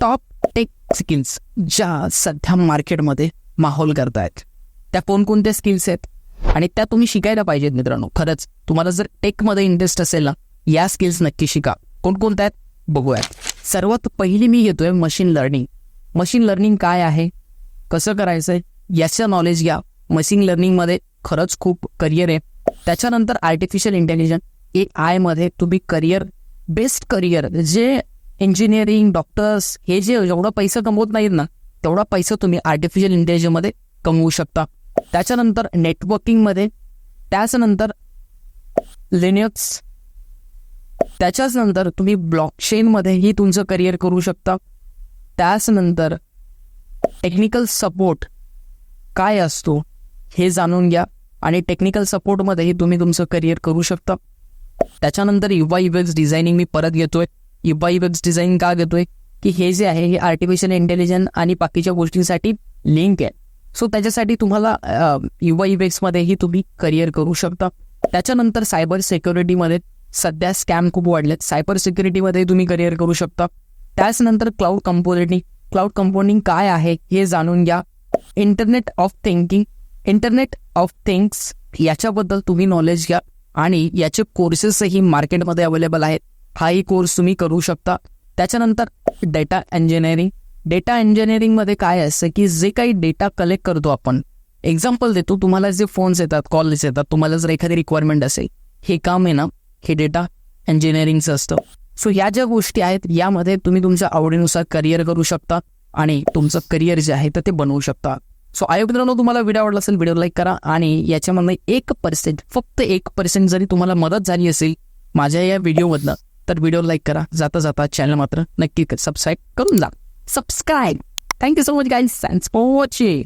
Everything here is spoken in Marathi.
टॉप टेक स्किल्स ज्या सध्या मार्केटमध्ये माहोल करतायत. त्या कोणकोणत्या स्किल्स आहेत? आणि त्या तुम्ही शिकायला पाहिजेत मित्रांनो. खरंच तुम्हाला जर टेकमध्ये इंटरेस्ट असेल ना या स्किल्स नक्की शिका. कोणकोणत्या आहेत? बघूयात. सर्वात पहिली मी घेतोय मशीन लर्निंग मशीन लर्निंग काय आहे? कसं करायचं आहे याचं नॉलेज घ्या. मशीन लर्निंगमध्ये खरंच खूप करिअर आहे. त्याच्यानंतर आर्टिफिशियल इंटेलिजन्स ए आयमध्ये तुम्ही करिअर बेस्ट करिअर जे इंजिनिअरिंग डॉक्टर्स हे जे जेवढा पैसा कमवत नाहीत ना तेवढा पैसा तुम्ही आर्टिफिशियल इंटेलिजन्समध्ये कमवू शकता. त्याच्यानंतर नेटवर्किंगमध्ये त्याच्यानंतर लिनियक्स त्याच्याच नंतर तुम्ही ब्लॉकचेनमध्येही तुमचं करिअर करू शकता. त्याच नंतर टेक्निकल सपोर्ट काय असतो हे जाणून घ्या आणि टेक्निकल सपोर्टमध्येही तुम्ही तुमचं करिअर करू शकता. त्याच्यानंतर युवा इवेक्स डिझायनिंग मी परत घेतोय. युबा इवेक्स डिझाईन का घेतोय? की हे जे आहे हे आर्टिफिशियल इंटेलिजन्स आणि बाकीच्या गोष्टींसाठी लिंक आहे. सो त्याच्यासाठी तुम्हाला युवा इवेक्समध्येही तुम्ही करिअर करू शकता. त्याच्यानंतर सायबर सिक्युरिटीमध्ये सध्या स्कॅम खूप वाढलेत. सायबर सिक्युरिटीमध्ये तुम्ही करिअर करू शकता. त्याचनंतर क्लाउड कंपोजिटिंग क्लाउड कंपोनिंग काय आहे हे जाणून घ्या. Internet of thinking internet of things याच्याबद्दल तुम्ही नॉलेज घ्या. आणि याचे कोर्सेसही मार्केटमध्ये अवेलेबल आहेत. हाही कोर्स तुम्ही करू शकता. त्याच्यानंतर डेटा इंजिनिअरिंग डेटा इंजिनिअरिंगमध्ये काय असतं की जे काही डेटा कलेक्ट करतो आपण एक्झाम्पल देतो तुम्हाला जे फोन्स येतात कॉल्स येतात तुम्हाला जर एखादी रिक्वायरमेंट असेल हे काम आहे ना हे डेटा इंजिनिअरिंगचं असतं. सो ह्या ज्या गोष्टी आहेत यामध्ये तुम्ही तुमच्या आवडीनुसार करिअर करू शकता आणि तुमचं करिअर जे आहे तर ते बनवू शकता. सो आयोग मित्रांनो तुम्हाला व्हिडिओ आवडला असेल व्हिडिओ लाईक करा आणि याच्यामधनं एक पर्सेंट फक्त एक पर्सेंट जरी तुम्हाला मदत झाली असेल माझ्या या व्हिडिओमधनं तर व्हिडिओ लाईक करा. जाता जाता चॅनल मात्र नक्की सबस्क्राईब करून जा. Subscribe thank you so much guys thanks for watching